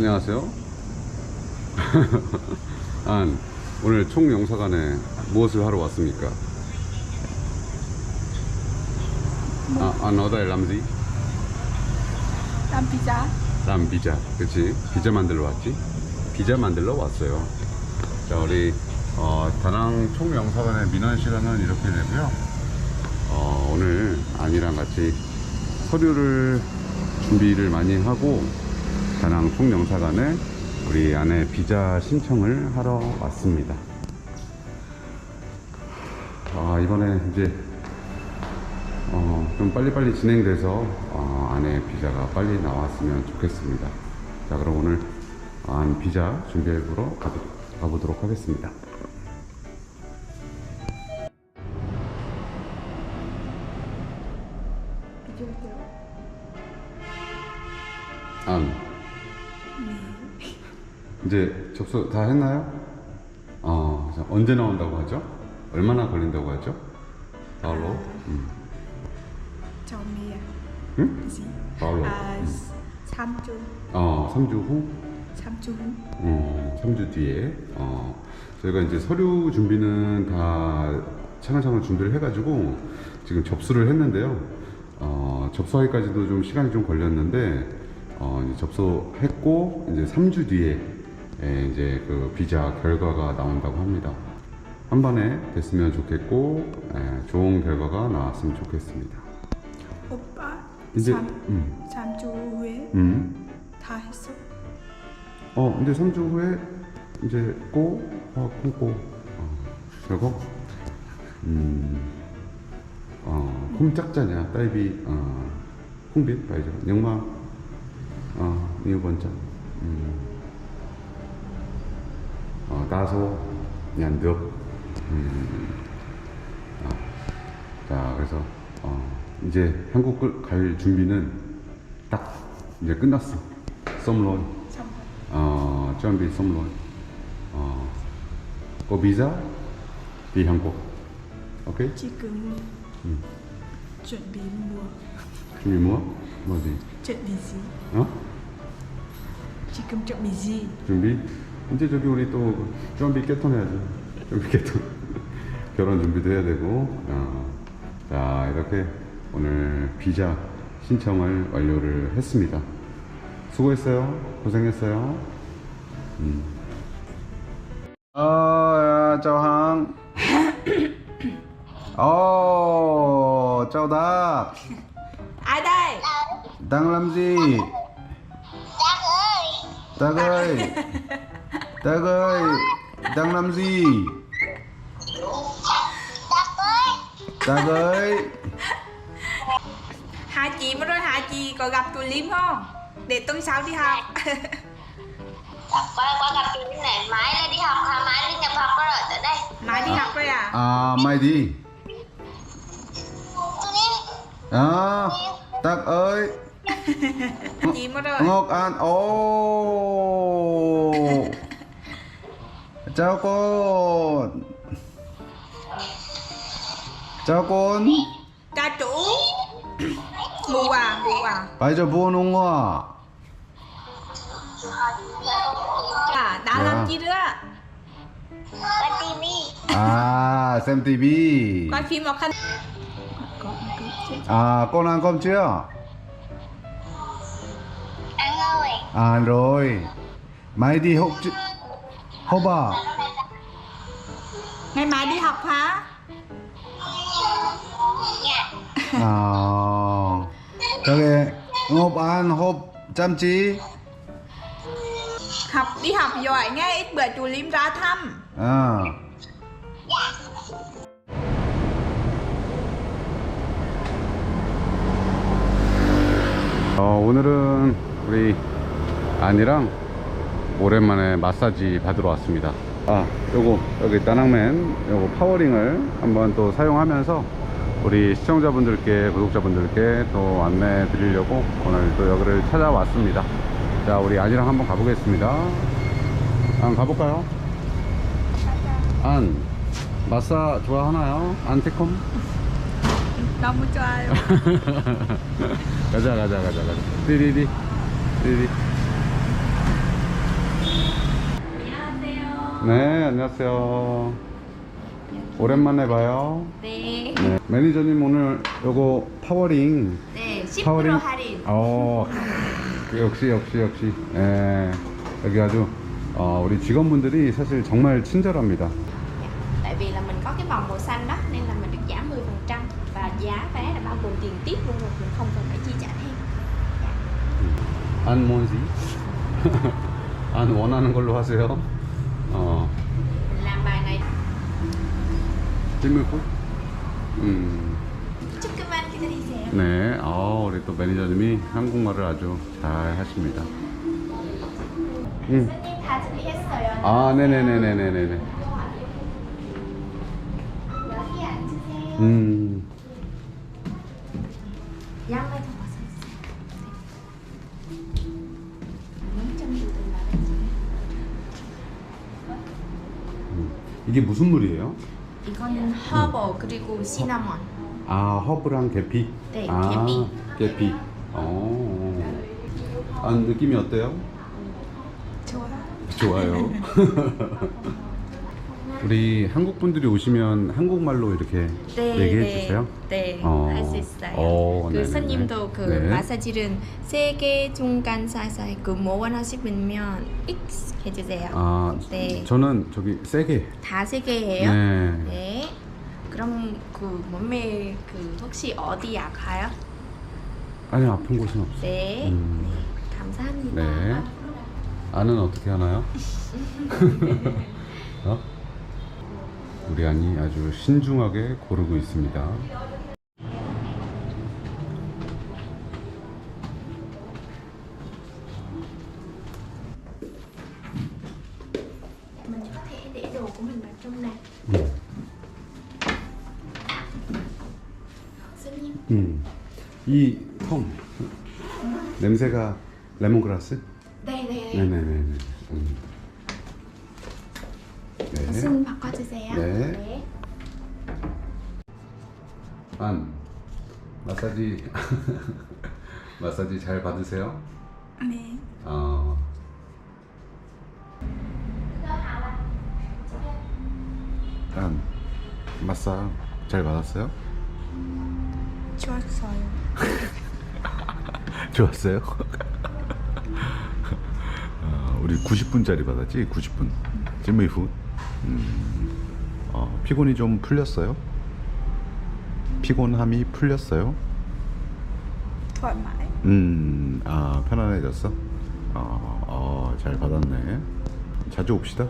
안녕하세요. 안, 오늘 총영사관에 무엇을 하러 왔습니까? 아, 안 어다일 남지? làm pizza 남 비자, 그치? 비자 만들러 왔지? 비자 만들러 왔어요. 자, 우리 어, 다낭 총영사관의 민원 시간은 이렇게 되고요. 어, 오늘 안이랑 같이 서류를 준비를 많이 하고 다낭 총영사관에 우리 안에 비자 신청을 하러 왔습니다. 아, 이번에 이제 어, 좀 빨리빨리 진행돼서 어, 안에 비자가 빨리 나왔으면 좋겠습니다. 자, 그럼 오늘 안 비자 준비해보러 가보, 가보도록 하겠습니다. 이제 접수 다 했나요? 어, 자, 언제 나온다고 하죠? 얼마나 걸린다고 하죠? 바로? 음. mì 응? 바로. à sam chu 어, 3주 후? sam chu 어, 3주 뒤에. 어, 저희가 이제 서류 준비는 다 차근차근 준비를 해가지고 지금 접수를 했는데요. 어, 접수하기까지도 좀 시간이 좀 걸렸는데, 어, 이제 접수했고, 이제 3주 뒤에 예, 이제 그 비자 결과가 나온다고 합니다. 한 번에 됐으면 좋겠고, 예, 좋은 결과가 나왔으면 좋겠습니다. 오빠 이제, sam 음, sam chu huế 음. 다 했어 어, 근데 3주 후에 이제 꼬, 어, 콩꼬, 어, 그리고, 음, 어, 홈짝자냐, 딸비, 어, 콩빛, 봐야죠. 영마, 어, 이거 번째, 음, 어, 다소, 냔득, 음, 아, 자, 그래서, 어, 이제 한국 끌- 갈 준비는 딱, 이제 끝났어. 썸론. có visa đi Hàn Quốc ok chỉ cần Ừ. chuẩn bị mua 준비 뭐? 뭐지? gì 어? bị gì 준비? 이제 저기 우리 또 준비 깨통해야죠. 준비 깨통 결혼 준비도 해야 되고 어, 자 이렇게 오늘 비자 신청을 완료를 했습니다. 수고했어요. 고생했어요. 음. 어, 야, ai đây Đang làm gì? Đạt ơi Đạt ơi Đang làm gì? Đạt ơi. Hai chị mới nói hai chị có gặp tụi liêm không? Để tuần sau đi học. Qua qua gặp chú Linh này. Mãi là đi học. Hả mãi đi nhập học có rồi. Tới đây. Mai đi học rồi à? À, mày đi. À, Đạt ơi. Chị mới rồi Ngọc An Ồ Chào con. Chào con. Cha chủ. Ngủ à ngủ à Bây giờ buồn không à? à đã Dạ. làm chi nữa? Qua TV À, xem tivi. Coi phim có chứ À, con ăn cơm chưa? ăn rồi. À rồi. Mày đi học chứ Học à? ngày mai đi học hả dạ À 저기 Ngọc An học chăm chỉ học đi học giỏi nghe ít bữa chú liêm ra thăm 아. 어, 오늘은 우리 안이랑 오랜만에 마사지 받으러 왔습니다. 아, 요거 여기 따낭맨 요거 파워링을 한번 또 사용하면서 우리 시청자분들께 구독자분들께 또 안내 드리려고 오늘 또 여기를 찾아왔습니다. 자, 우리 안이랑 한번 가보겠습니다. 한번 가볼까요? 안 마사 좋아하나요? 안티콤? 너무 좋아요 가자 가자 가자 가자 띠리리 띠리리 네, 안녕하세요. 오랜만에 봐요. 네. 네, 매니저님 오늘 요거 파워링. 네, 10% 파워링. 할인. 어, 역시 역시 역시. 예, 여기 아주 어, 우리 직원분들이 사실 정말 친절합니다. Tại vì là mình có cái vòng màu xanh đó nên là mình được giảm 10% và giá vé là bao gồm tiền tiếp luôn rồi, mình không cần phải chi trả thêm. 안 뭔지? 안 원하는 걸로 하세요. 어, Mình làm bài này 질문고? 음. chúc các bạn kita đi xem. 네, 아, 우리 또 매니저님이 한국말을 아주 잘 하십니다. 음. 손님 다 준비했어요. 아, 네네네네네네. 여기 앉으세요. 음, 무슨 물이에요? 이거는 허브 그리고 시나몬. 아, 허브랑 계피? 네, 아, 계피. 계피. 어. 아, 느낌이 어때요? 좋아. 좋아요. 우리 한국 분들이 오시면 한국말로 이렇게 얘기해 주세요. 네, 어. 할 수 있어요. 어, 그 네네네. 손님도 그 네. 마사지는 세개 중간 사이사이 그 모원 하시면 X 해주세요. 아, 네. 저는 저기 세게. 다 세 개예요. 네. 네. 그럼 그 몸매 그 혹시 어디 아파요? 아니 아픈 곳은 없어. 네. 음. 네. 감사합니다. 네. 아는 어떻게 하나요? 어? 우리 안이 아주 신중하게 고르고 있습니다. Mình có thể để đồ của mình vào trong này. 음. 음. 이 통. 냄새가 레몬그라스? 네, 네, 네. 네네네네. 음. 네. 손님 바꿔주세요. 네. 안 마사지 마사지 잘 받으세요? 네. 어. 안 마사 잘 받았어요? 좋았어요. 좋았어요? 어, 우리 90분짜리 받았지? 90분. 찜의 후. 음, 어, 피곤이 좀 풀렸어요? 피곤함이 풀렸어요? mái. 음, 아, 편안해졌어? 어, 어, 잘 받았네. 자주 옵시다.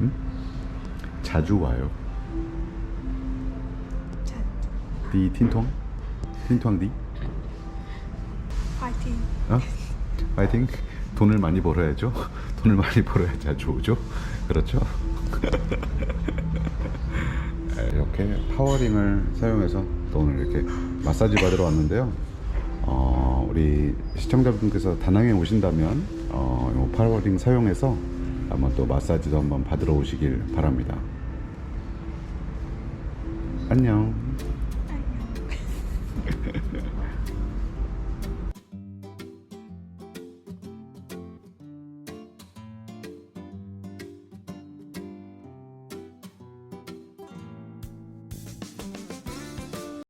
응? 자주 와요. 디 틴통? 틴통 디? 화이팅. 어? 파이팅. 돈을 많이 벌어야죠. 돈을 많이 벌어야 자주 오죠. 그렇죠. 이렇게 파워링을 사용해서 또 오늘 이렇게 마사지 받으러 왔는데요. 어, 우리 시청자분께서 다낭에 오신다면 어, 파워링 사용해서 한번 또 마사지도 한번 받으러 오시길 바랍니다. 안녕.